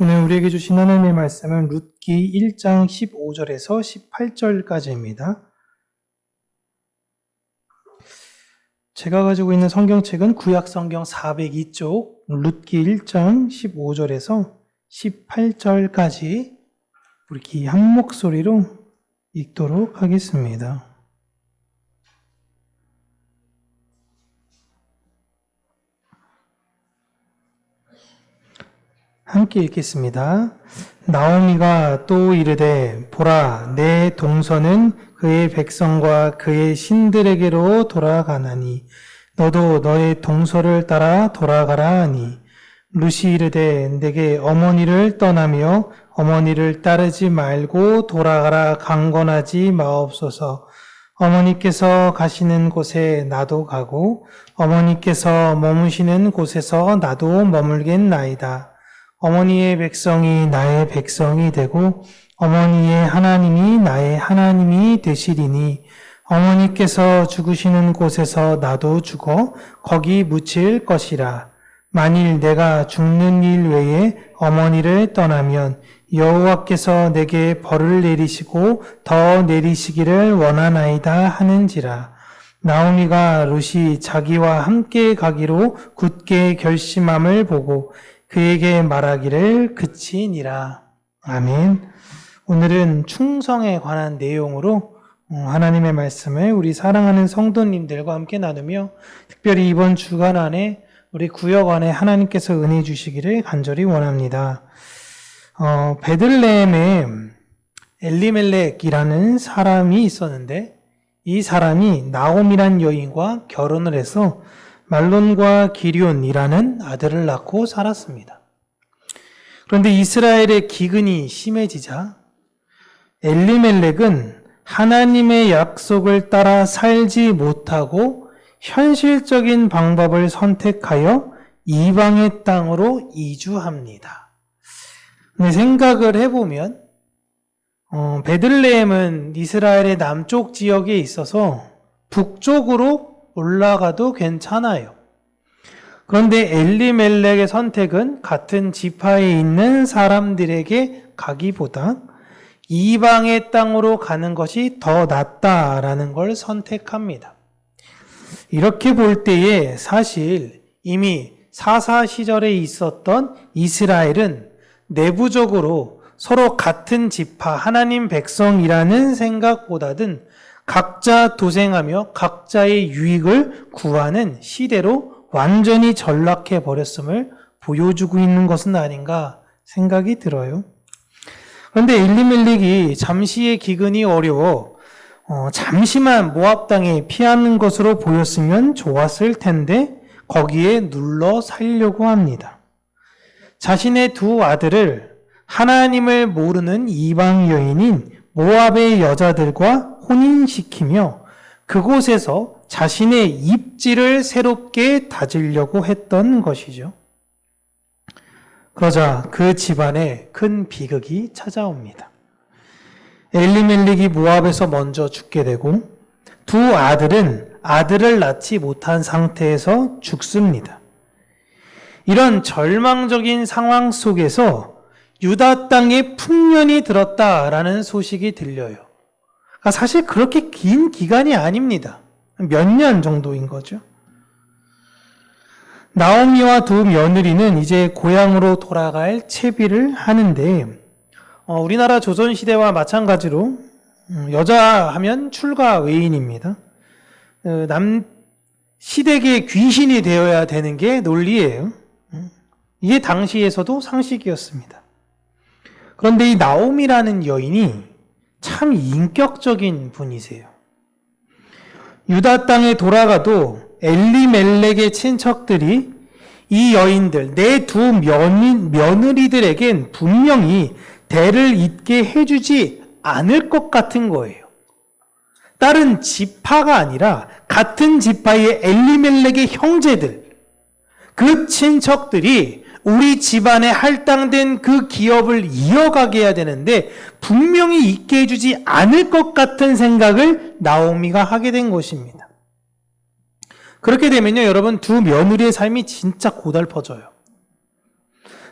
오늘 우리에게 주신 하나님의 말씀은 룻기 1장 15절에서 18절까지입니다. 제가 가지고 있는 성경책은 구약 성경 402쪽 룻기 1장 15절에서 18절까지 우리 기한 목소리로 읽도록 하겠습니다. 함께 읽겠습니다. 나오미가 또 이르되 보라 내 동서는 그의 백성과 그의 신들에게로 돌아가나니 너도 너의 동서를 따라 돌아가라 하니 루시 이르되 내게 어머니를 떠나며 어머니를 따르지 말고 돌아가라 강권하지 마옵소서 어머니께서 가시는 곳에 나도 가고 어머니께서 머무시는 곳에서 나도 머물겠나이다. 어머니의 백성이 나의 백성이 되고 어머니의 하나님이 나의 하나님이 되시리니 어머니께서 죽으시는 곳에서 나도 죽어 거기 묻힐 것이라. 만일 내가 죽는 일 외에 어머니를 떠나면 여호와께서 내게 벌을 내리시고 더 내리시기를 원하나이다 하는지라. 나오미가 룻이 자기와 함께 가기로 굳게 결심함을 보고 그에게 말하기를 그치니라. 아멘. 오늘은 충성에 관한 내용으로 어, 하나님의 말씀을 우리 사랑하는 성도님들과 함께 나누며 특별히 이번 주간 안에 우리 구역 안에 하나님께서 은혜 주시기를 간절히 원합니다. 어, 베들레헴에 엘리멜렉이라는 사람이 있었는데 이 사람이 나옴이란 여인과 결혼을 해서 말론과 기륜이라는 아들을 낳고 살았습니다. 그런데 이스라엘의 기근이 심해지자 엘리멜렉은 하나님의 약속을 따라 살지 못하고 현실적인 방법을 선택하여 이방의 땅으로 이주합니다. 근데 생각을 해보면 어, 베들레헴은 이스라엘의 남쪽 지역에 있어서 북쪽으로 올라가도 괜찮아요. 그런데 엘리멜렉의 선택은 같은 지파에 있는 사람들에게 가기보다 이방의 땅으로 가는 것이 더 낫다라는 걸 선택합니다. 이렇게 볼 때에 사실 이미 사사 시절에 있었던 이스라엘은 내부적으로 서로 같은 지파 하나님 백성이라는 생각보다는 각자 도생하며 각자의 유익을 구하는 시대로 완전히 전락해 버렸음을 보여주고 있는 것은 아닌가 생각이 들어요. 그런데 일리멜릭이 잠시의 기근이 어려워 어, 잠시만 모압 땅에 피하는 것으로 보였으면 좋았을 텐데 거기에 눌러 살려고 합니다. 자신의 두 아들을 하나님을 모르는 이방 여인인 모압의 여자들과 혼인시키며 그곳에서 자신의 입지를 새롭게 다지려고 했던 것이죠. 그러자 그 집안에 큰 비극이 찾아옵니다. 엘리멜릭이 모압에서 먼저 죽게 되고 두 아들은 아들을 낳지 못한 상태에서 죽습니다. 이런 절망적인 상황 속에서 유다 땅에 풍년이 들었다라는 소식이 들려요. 그러니까 사실 그렇게 긴 기간이 아닙니다. 몇 년 정도인 거죠. 나오미와 두 며느리는 이제 고향으로 돌아갈 채비를 하는데 어, 우리나라 조선 시대와 마찬가지로 음, 여자 하면 출가 외인입니다. 어, 남 시댁의 귀신이 되어야 되는 게 논리예요. 음, 이게 당시에서도 상식이었습니다. 그런데 이 나옴이라는 여인이 참 인격적인 분이세요. 유다 땅에 돌아가도 엘리멜렉의 친척들이 이 여인들, 내 두 며느리들에겐 분명히 대를 잇게 해주지 않을 것 같은 거예요. 다른 지파가 아니라 같은 지파의 엘리멜렉의 형제들, 그 친척들이 우리 집안에 할당된 그 기업을 이어가게 해야 되는데 분명히 있게 해주지 않을 것 같은 생각을 나오미가 하게 된 것입니다. 그렇게 되면요, 여러분 두 며느리의 삶이 진짜 고달퍼져요.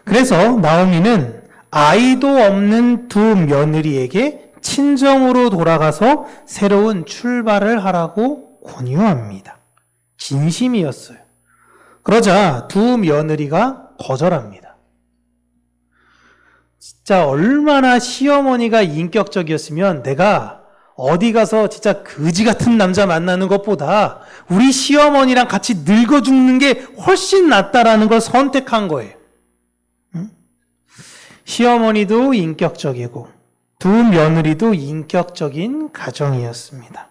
그래서 나오미는 아이도 없는 두 며느리에게 친정으로 돌아가서 새로운 출발을 하라고 권유합니다. 진심이었어요. 그러자 두 며느리가 거절합니다. 진짜 얼마나 시어머니가 인격적이었으면 내가 어디 가서 진짜 거지 같은 남자 만나는 것보다 우리 시어머니랑 같이 늙어 죽는 게 훨씬 낫다라는 걸 선택한 거예요. 응? 시어머니도 인격적이고 두 며느리도 인격적인 가정이었습니다.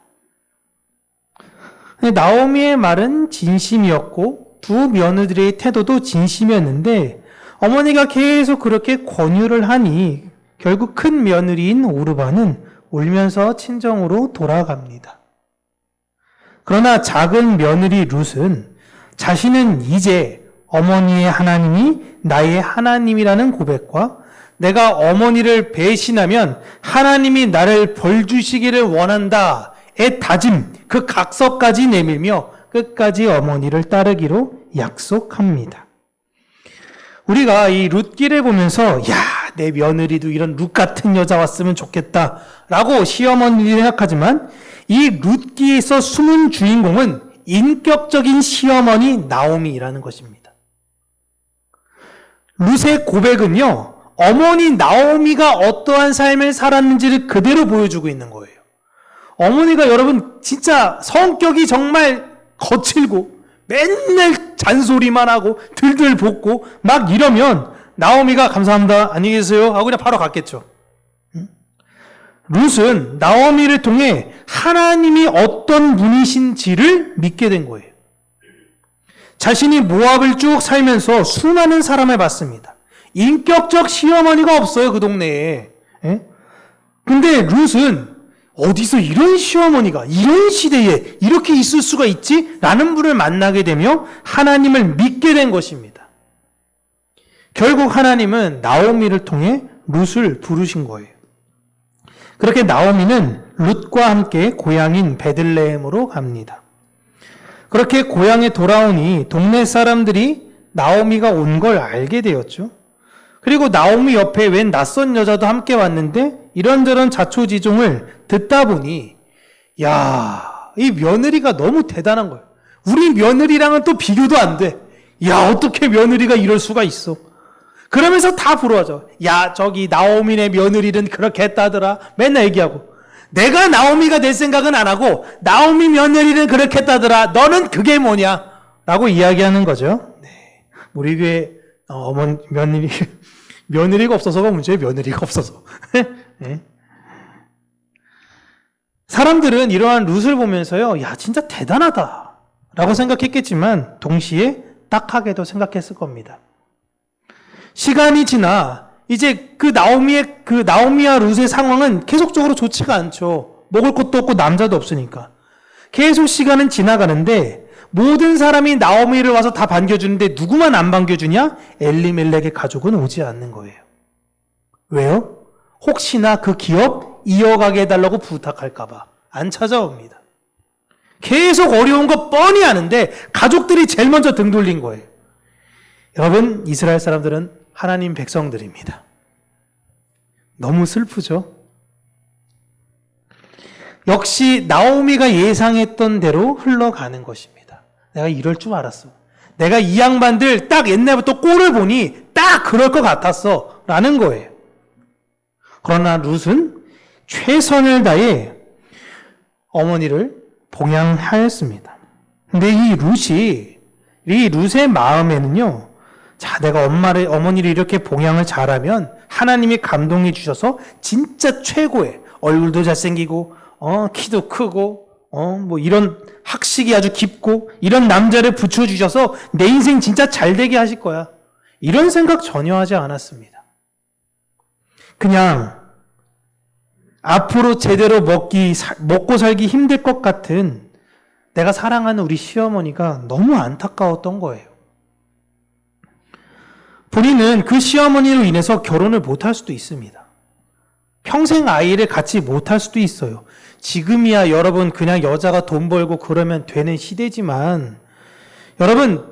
나오미의 말은 진심이었고 두 며느리의 태도도 진심이었는데 어머니가 계속 그렇게 권유를 하니 결국 큰 며느리인 오르바는 울면서 친정으로 돌아갑니다. 그러나 작은 며느리 룻은 자신은 이제 어머니의 하나님이 나의 하나님이라는 고백과 내가 어머니를 배신하면 하나님이 나를 벌 주시기를 원한다의 다짐, 그 각서까지 내밀며 끝까지 어머니를 따르기로 약속합니다. 우리가 이 룻기를 보면서 야, 내 며느리도 이런 룻 같은 여자 왔으면 좋겠다라고 시어머니를 생각하지만 이 룻기에서 숨은 주인공은 인격적인 시어머니 나오미라는 것입니다. 룻의 고백은요. 어머니 나오미가 어떠한 삶을 살았는지를 그대로 보여주고 있는 거예요. 어머니가 여러분 진짜 성격이 정말 거칠고 맨날 잔소리만 하고 들들 볶고 막 이러면 나오미가 감사합니다 안녕히 계세요 하고 그냥 바로 갔겠죠. 응? 룻은 나오미를 통해 하나님이 어떤 분이신지를 믿게 된 거예요. 자신이 모압을 쭉 살면서 수많은 사람을 봤습니다. 인격적 시어머니가 없어요 그 동네에. 예? 근데 룻은 어디서 이런 시어머니가 이런 시대에 이렇게 있을 수가 있지? 라는 분을 만나게 되며 하나님을 믿게 된 것입니다. 결국 하나님은 나오미를 통해 룻을 부르신 거예요. 그렇게 나오미는 룻과 함께 고향인 베들레헴으로 갑니다. 그렇게 고향에 돌아오니 동네 사람들이 나오미가 온 걸 알게 되었죠. 그리고 나오미 옆에 웬 낯선 여자도 함께 왔는데 이런저런 자초지종을 듣다 보니 야, 이 며느리가 너무 대단한 거예요. 우리 며느리랑은 또 비교도 안 돼. 야, 어떻게 며느리가 이럴 수가 있어? 그러면서 다 부러워져. 야, 저기 나오미네 며느리는 그렇게 했다더라. 맨날 얘기하고. 내가 나오미가 될 생각은 안 하고 나오미 며느리는 그렇게 했다더라. 너는 그게 뭐냐? 라고 이야기하는 거죠. 네. 우리 교회 어머니 며느리 며느리가 없어서가 문제예요. 며느리가 없어서. 네. 사람들은 이러한 룻을 보면서요, 야, 진짜 대단하다. 라고 생각했겠지만, 동시에 딱하게도 생각했을 겁니다. 시간이 지나, 이제 그 나오미의, 그 나오미와 룻의 상황은 계속적으로 좋지가 않죠. 먹을 것도 없고 남자도 없으니까. 계속 시간은 지나가는데, 모든 사람이 나오미를 와서 다 반겨주는데 누구만 안 반겨주냐? 엘리멜렉의 가족은 오지 않는 거예요. 왜요? 혹시나 그 기업 이어가게 해달라고 부탁할까봐 안 찾아옵니다. 계속 어려운 거 뻔히 아는데 가족들이 제일 먼저 등 돌린 거예요. 여러분, 이스라엘 사람들은 하나님 백성들입니다. 너무 슬프죠? 역시 나오미가 예상했던 대로 흘러가는 것입니다. 내가 이럴 줄 알았어. 내가 이 양반들 딱 옛날부터 꼴을 보니 딱 그럴 것 같았어. 라는 거예요. 그러나 룻은 최선을 다해 어머니를 봉양하였습니다. 근데 이 룻이, 이 룻의 마음에는요, 자, 내가 엄마를, 어머니를 이렇게 봉양을 잘하면 하나님이 감동해 주셔서 진짜 최고의 얼굴도 잘생기고, 어, 키도 크고, 어, 뭐 이런 학식이 아주 깊고 이런 남자를 붙여주셔서 내 인생 진짜 잘 되게 하실 거야. 이런 생각 전혀 하지 않았습니다. 그냥 앞으로 제대로 먹기, 먹고 살기 힘들 것 같은 내가 사랑하는 우리 시어머니가 너무 안타까웠던 거예요. 본인은 그 시어머니로 인해서 결혼을 못할 수도 있습니다. 평생 아이를 같이 못할 수도 있어요. 지금이야 여러분 그냥 여자가 돈 벌고 그러면 되는 시대지만 여러분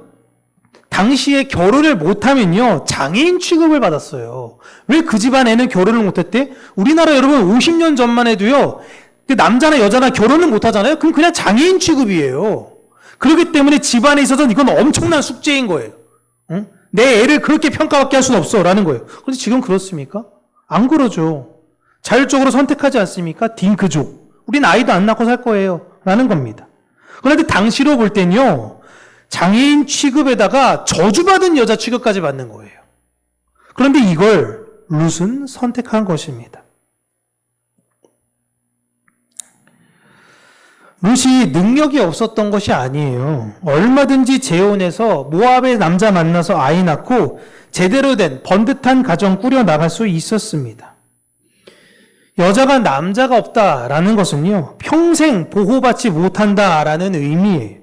당시에 결혼을 못하면요, 장애인 취급을 받았어요. 왜 그 집안 애는 결혼을 못했대? 우리나라 여러분 50년 전만 해도요, 그 남자나 여자나 결혼을 못하잖아요? 그럼 그냥 장애인 취급이에요. 그렇기 때문에 집안에 있어서는 이건 엄청난 숙제인 거예요. 응? 내 애를 그렇게 평가받게 할 수는 없어. 라는 거예요. 그런데 지금 그렇습니까? 안 그러죠. 자율적으로 선택하지 않습니까? 딩크족. 우린 아이도 안 낳고 살 거예요. 라는 겁니다. 그런데 당시로 볼 땐요, 장애인 취급에다가 저주받은 여자 취급까지 받는 거예요. 그런데 이걸 룻은 선택한 것입니다. 룻이 능력이 없었던 것이 아니에요. 얼마든지 재혼해서 모압의 남자 만나서 아이 낳고 제대로 된 번듯한 가정 꾸려 나갈 수 있었습니다. 여자가 남자가 없다라는 것은요, 평생 보호받지 못한다라는 의미예요.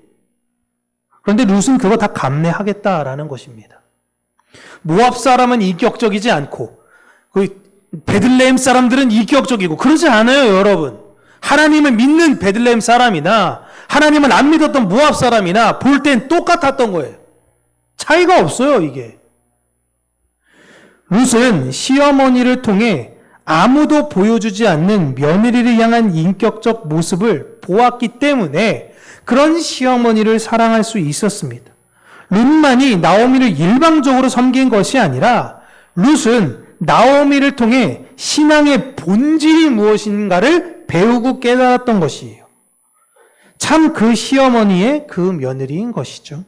그런데 룻은 그거 다 감내하겠다라는 것입니다. 모압 사람은 인격적이지 않고, 그 베들레헴 사람들은 인격적이고, 그러지 않아요, 여러분. 하나님을 믿는 베들레헴 사람이나, 하나님을 안 믿었던 모압 사람이나, 볼 땐 똑같았던 거예요. 차이가 없어요, 이게. 룻은 시어머니를 통해 아무도 보여주지 않는 며느리를 향한 인격적 모습을 보았기 때문에 그런 시어머니를 사랑할 수 있었습니다. 룻만이 나오미를 일방적으로 섬긴 것이 아니라 룻은 나오미를 통해 신앙의 본질이 무엇인가를 배우고 깨달았던 것이에요. 참 그 시어머니의 그 며느리인 것이죠.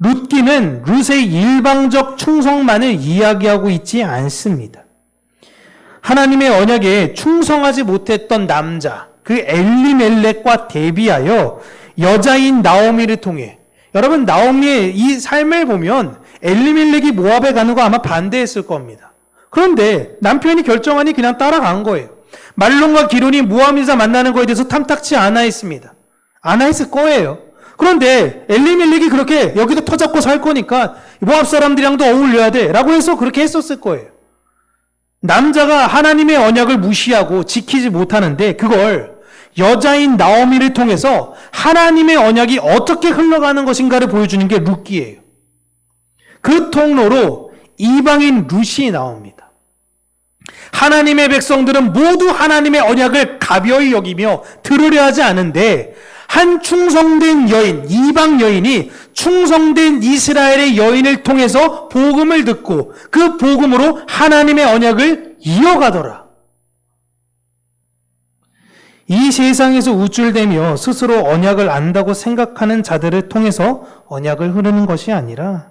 룻기는 룻의 일방적 충성만을 이야기하고 있지 않습니다. 하나님의 언약에 충성하지 못했던 남자, 그 엘리멜렉과 대비하여 여자인 나오미를 통해 여러분 나오미의 이 삶을 보면 엘리멜렉이 모압에 가는 거 아마 반대했을 겁니다. 그런데 남편이 결정하니 그냥 따라간 거예요. 말론과 기론이 모압에서 만나는 거에 대해서 탐탁치 않아 있습니다. 않아 있을 거예요. 그런데 엘리멜렉이 그렇게 여기도 터잡고 살 거니까 모압 사람들이랑도 어울려야 돼 라고 해서 그렇게 했었을 거예요. 남자가 하나님의 언약을 무시하고 지키지 못하는데 그걸 여자인 나오미를 통해서 하나님의 언약이 어떻게 흘러가는 것인가를 보여주는 게 룻기예요. 그 통로로 이방인 룻이 나옵니다. 하나님의 백성들은 모두 하나님의 언약을 가벼이 여기며 들으려 하지 않은데 한 충성된 여인, 이방 여인이 충성된 이스라엘의 여인을 통해서 복음을 듣고 그 복음으로 하나님의 언약을 이어가더라. 이 세상에서 우쭐대며 스스로 언약을 안다고 생각하는 자들을 통해서 언약을 흐르는 것이 아니라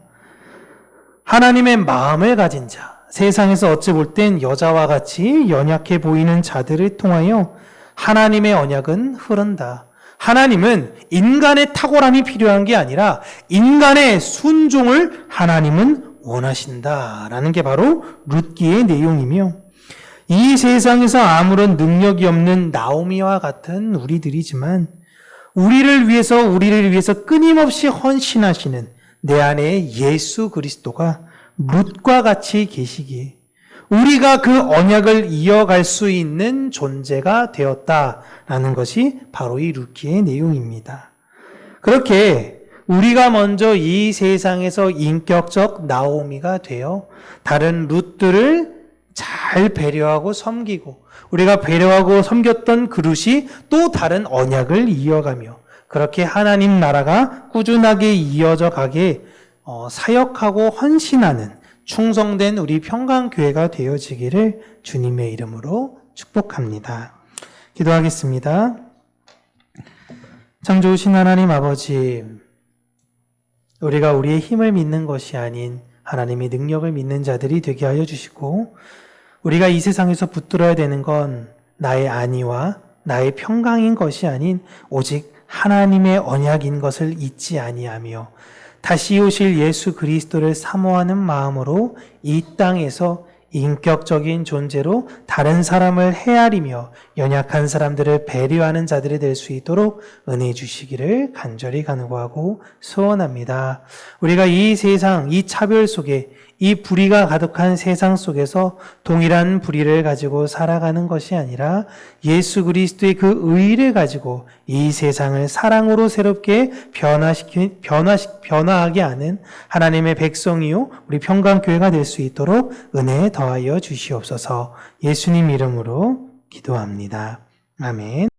하나님의 마음을 가진 자, 세상에서 어찌 볼 땐 여자와 같이 연약해 보이는 자들을 통하여 하나님의 언약은 흐른다. 하나님은 인간의 탁월함이 필요한 게 아니라 인간의 순종을 하나님은 원하신다라는 게 바로 룻기의 내용이며 이 세상에서 아무런 능력이 없는 나오미와 같은 우리들이지만 우리를 위해서 우리를 위해서 끊임없이 헌신하시는 내 안에 예수 그리스도가 룻과 같이 계시기에 우리가 그 언약을 이어갈 수 있는 존재가 되었다라는 것이 바로 이 루키의 내용입니다. 그렇게 우리가 먼저 이 세상에서 인격적 나오미가 되어 다른 룻들을 잘 배려하고 섬기고 우리가 배려하고 섬겼던 그릇이 또 다른 언약을 이어가며 그렇게 하나님 나라가 꾸준하게 이어져 가게 어, 사역하고 헌신하는 충성된 우리 평강교회가 되어지기를 주님의 이름으로 축복합니다. 기도하겠습니다. 창조우신 하나님 아버지, 우리가 우리의 힘을 믿는 것이 아닌 하나님의 능력을 믿는 자들이 되게 하여 주시고, 우리가 이 세상에서 붙들어야 되는 건 나의 안위와 나의 평강인 것이 아닌 오직 하나님의 언약인 것을 잊지 아니하며 다시 오실 예수 그리스도를 사모하는 마음으로 이 땅에서 인격적인 존재로 다른 사람을 헤아리며 연약한 사람들을 배려하는 자들이 될 수 있도록 은혜 주시기를 간절히 간구하고 소원합니다. 우리가 이 세상, 이 차별 속에 이 불의가 가득한 세상 속에서 동일한 불의를 가지고 살아가는 것이 아니라 예수 그리스도의 그 의를 가지고 이 세상을 사랑으로 새롭게 변화시키, 변화시, 변화하게 하는 하나님의 백성이요, 우리 평강교회가 될 수 있도록 은혜 더하여 주시옵소서 예수님 이름으로 기도합니다. 아멘.